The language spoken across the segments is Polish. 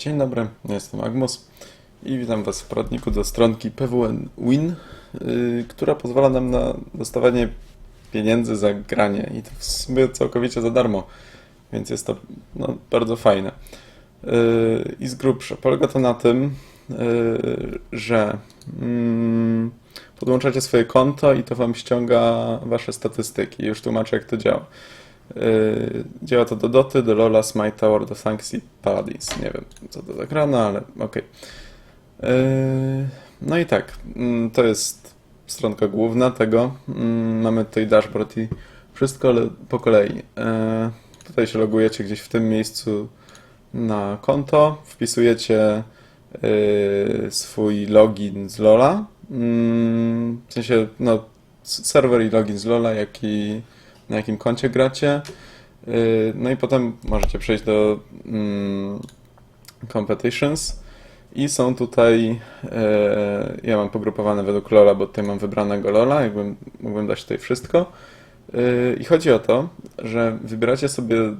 Dzień dobry, jestem Agmus i witam Was w poradniku do stronki PWN Win, yy, która pozwala nam na dostawanie pieniędzy za granie i to w sumie całkowicie za darmo, więc jest to no, bardzo fajne. Yy, I z grubsza polega to na tym, yy, że mm, podłączacie swoje konto i to Wam ściąga Wasze statystyki. Już tłumaczę jak to działa. Yy, Działa to do Doty, do Lola, Smite Tower, do Thanks i Paladins. Nie wiem, co to za gra, no ale okej. Yy, No i tak, mm, to jest stronka główna tego. Mm, Mamy tutaj dashboard i wszystko, ale po kolei. Yy, Tutaj się logujecie gdzieś w tym miejscu na konto, wpisujecie swój login z Lola. Mm, W sensie, no, serwer i login z Lola, jak i na jakim koncie gracie. Yy, No i potem możecie przejść do mm, competitions i są tutaj, e, ja mam pogrupowane według Lola, bo tutaj mam wybranego Lola, jakbym mógłbym dać tutaj wszystko. Yy, I chodzi o to, że wybieracie sobie yy,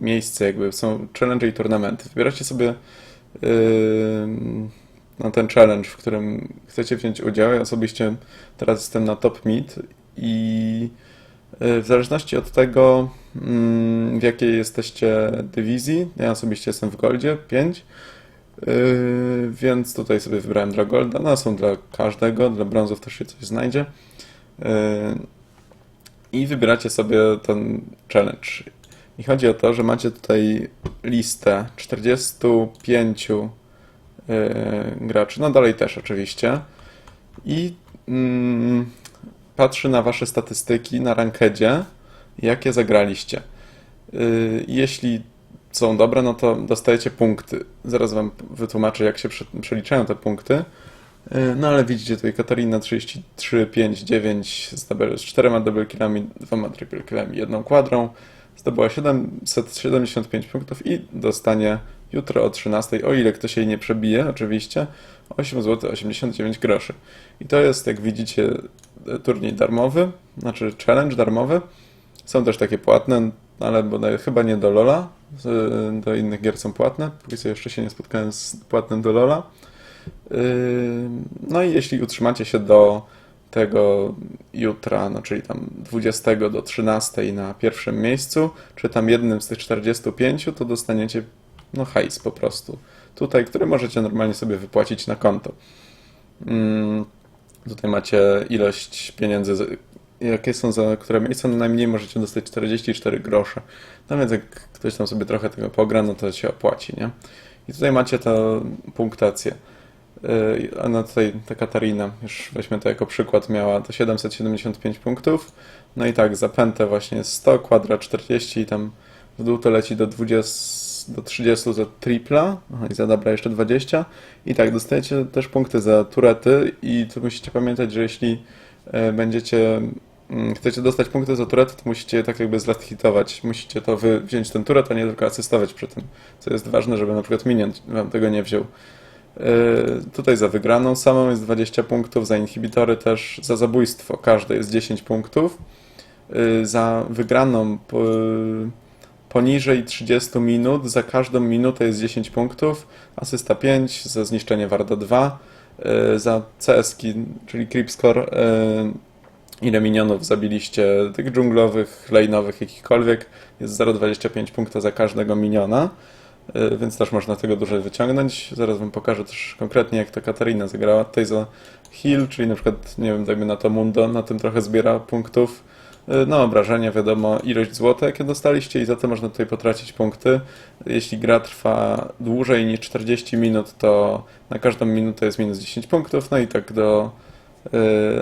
miejsce, jakby są challenge i turnamenty. Wybieracie sobie no, ten challenge, w którym chcecie wziąć udział. Ja osobiście teraz jestem na top mid i y, w zależności od tego, mm, w jakiej jesteście dywizji, ja osobiście jestem w Goldzie 5, y, więc tutaj sobie wybrałem dla Golda. No, są dla każdego, dla brązów też się coś znajdzie. Y, I wybieracie sobie ten challenge. I chodzi o to, że macie tutaj listę 45 y, graczy, no dalej też oczywiście. I mm, patrzy na wasze statystyki na rankedzie, jakie zagraliście. Yy, Jeśli są dobre, no to dostajecie punkty. Zaraz wam wytłumaczę, jak się prze- przeliczają te punkty. Yy, No ale widzicie tutaj Katarina 33, 5, 9 z, double, z czterema double killami, dwoma triple killami, jedną kwadrą. Zdobyła 775 punktów i dostanie jutro o 13, o ile ktoś jej nie przebije, oczywiście, 8 zł 89 groszy. I to jest, jak widzicie, turniej darmowy, znaczy challenge darmowy. Są też takie płatne, ale bodaj chyba nie do Lola, z- do innych gier są płatne. Póki co jeszcze się nie spotkałem z płatnym do Lola. Yy, No i jeśli utrzymacie się do tego jutra, no czyli tam 20 do 13 na pierwszym miejscu, czy tam jednym z tych 45, to dostaniecie no hajs po prostu. Tutaj, który możecie normalnie sobie wypłacić na konto. Mm, Tutaj macie ilość pieniędzy, jakie są za które miejsce, no najmniej możecie dostać 44 grosze. No więc jak ktoś tam sobie trochę tego pogra, no to się opłaci, nie? I tutaj macie tę punktację. Yy, Ona tutaj, ta Katarina, już weźmy to jako przykład, miała to 775 punktów. No i tak, za pętę właśnie jest 100, kwadra 40 i tam w dół to leci do 20, do 30 za tripla i za dobra jeszcze 20. I tak, dostajecie też punkty za turety i tu musicie pamiętać, że jeśli e, będziecie, mm, chcecie dostać punkty za turety, to musicie tak jakby zlast hitować. Musicie to wy wziąć ten turet, a nie tylko asystować przy tym, co jest ważne, żeby na przykład minion wam tego nie wziął. E, Tutaj za wygraną samą jest 20 punktów, za inhibitory też, za zabójstwo każde jest 10 punktów. Y, Za wygraną poniżej 30 minut, za każdą minutę jest 10 punktów, asysta 5, za zniszczenie Warda 2, y, za CS-ki, czyli creep score, y, ile minionów zabiliście tych dżunglowych, lane'owych, jakichkolwiek, jest 0,25 punkta za każdego miniona. Y, Więc też można tego dużo wyciągnąć. Zaraz Wam pokażę też konkretnie, jak ta Katarina zagrała. Tutaj za heal, czyli na przykład, nie wiem, dajmy na to Mundo, na tym trochę zbiera punktów. No, obrażenia, wiadomo, ilość złota, jakie dostaliście i za to można tutaj potracić punkty. Jeśli gra trwa dłużej niż 40 minut, to na każdą minutę jest minus 10 punktów, no i tak do, y,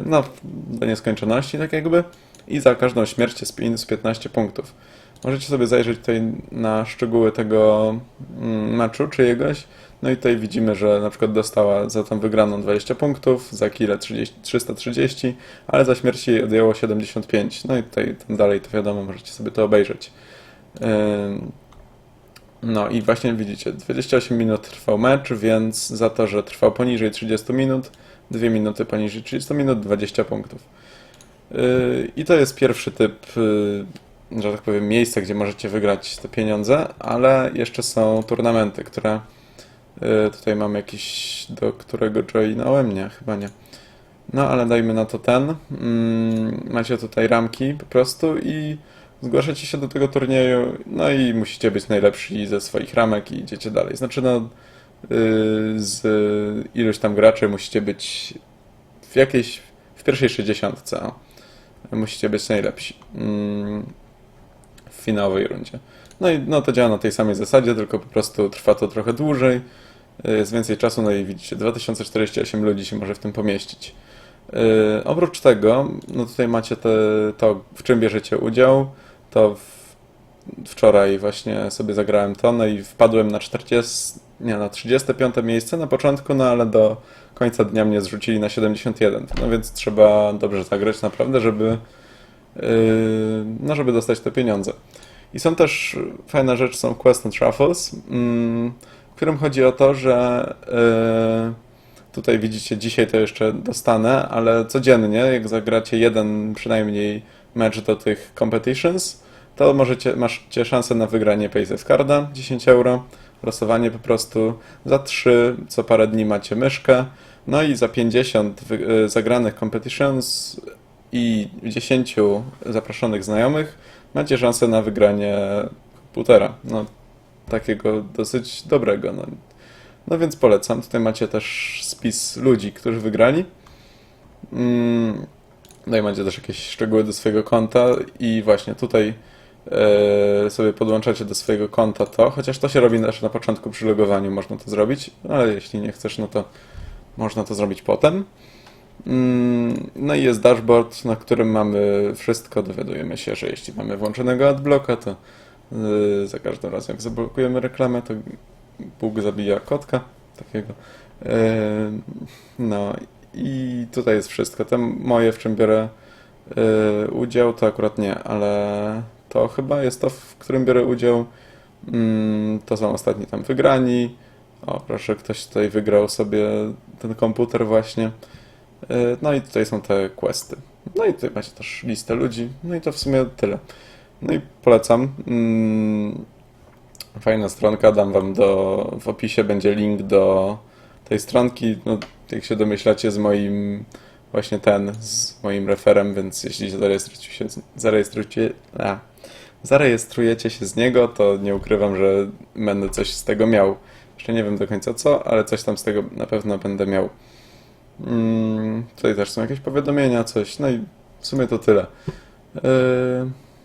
no, do nieskończoności, tak jakby. I za każdą śmierć jest minus 15 punktów. Możecie sobie zajrzeć tutaj na szczegóły tego mm, meczu czyjegoś. No i tutaj widzimy, że na przykład dostała za tą wygraną 20 punktów, za killę 30, 330, ale za śmierć jej odjęło 75. No i tutaj dalej to wiadomo, możecie sobie to obejrzeć. No i właśnie widzicie, 28 minut trwał mecz, więc za to, że trwał poniżej 30 minut, 2 minuty poniżej 30 minut, 20 punktów. Yy, I to jest pierwszy typ yy, że tak powiem, miejsce, gdzie możecie wygrać te pieniądze, ale jeszcze są turnamenty, które y, tutaj mam jakiś, do którego joinąłem? Nie, chyba nie. No, ale dajmy na to ten. Mm, macie tutaj ramki po prostu i zgłaszacie się do tego turnieju, no i musicie być najlepsi ze swoich ramek i idziecie dalej. Znaczy, no, y, z iluś tam graczy musicie być w jakiejś, w pierwszej 60. o. Musicie być najlepsi mm, finałowej rundzie. No i no, to działa na tej samej zasadzie, tylko po prostu trwa to trochę dłużej, y, jest więcej czasu, no i widzicie, 2048 ludzi się może w tym pomieścić. Yy, oprócz tego, no tutaj macie te, to, w czym bierzecie udział. To w, wczoraj właśnie sobie zagrałem to, no i wpadłem na 40, nie, na 35 miejsce na początku, no ale do końca dnia mnie zrzucili na 71. No więc trzeba dobrze zagrać naprawdę, żeby, no żeby dostać te pieniądze. I są też fajna rzecz, są Quest and Truffles, mm, w którym chodzi o to, że yy, Tutaj widzicie, dzisiaj to jeszcze dostanę, ale codziennie, jak zagracie jeden przynajmniej mecz do tych competitions, to możecie, macie szansę na wygranie Paysafe Carda, 10 euro, losowanie po prostu. Za 3 co parę dni macie myszkę, no i za 50 wy- y, zagranych competitions i 10 zaproszonych znajomych macie szansę na wygranie komputera. No, takiego dosyć dobrego. No, no więc polecam. Tutaj macie też spis ludzi, którzy wygrali. Mm, No i macie też jakieś szczegóły do swojego konta i właśnie tutaj e, sobie podłączacie do swojego konta to, chociaż to się robi też na początku przy logowaniu można to zrobić, ale jeśli nie chcesz, no to można to zrobić potem. Mm, No i jest dashboard, na którym mamy wszystko. Dowiadujemy się, że jeśli mamy włączonego adblocka, to yy, za każdym razem jak zablokujemy reklamę, to Bóg zabija kotka takiego. Yy, No i tutaj jest wszystko. Te moje, w czym biorę yy, udział, to akurat nie, ale to chyba jest to, w którym biorę udział. Mm, To są ostatni tam wygrani. O, proszę, ktoś tutaj wygrał sobie ten komputer właśnie. Yy, No i tutaj są te questy. No i tutaj macie też listę ludzi. No i to w sumie tyle. No i polecam. Mm, Fajna stronka, dam wam do, w opisie będzie link do tej stronki. No, jak się domyślacie, z moim właśnie ten, z moim referem, więc jeśli zarejestrujecie się, zarejestrujecie, a, zarejestrujecie się z niego, to nie ukrywam, że będę coś z tego miał. Jeszcze nie wiem do końca co, ale coś tam z tego na pewno będę miał. Mm, tutaj też są jakieś powiadomienia, coś, no i w sumie to tyle. Yy,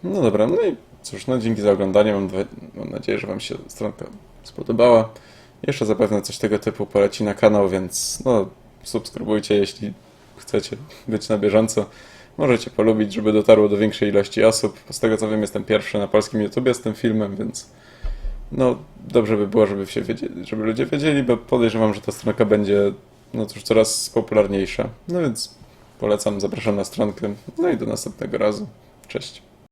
no dobra, no i cóż, no dzięki za oglądanie, mam, mam nadzieję, że Wam się stronka spodobała. Jeszcze zapewne coś tego typu poleci na kanał, więc no subskrybujcie, jeśli chcecie być na bieżąco. Możecie polubić, żeby dotarło do większej ilości osób. Z tego co wiem, jestem pierwszy na polskim YouTubie z tym filmem, więc no dobrze by było, żeby, się wiedzieli, żeby ludzie wiedzieli, bo podejrzewam, że ta stronka będzie no cóż, coraz popularniejsza. No więc polecam, zapraszam na stronkę. No i do następnego razu. Cześć.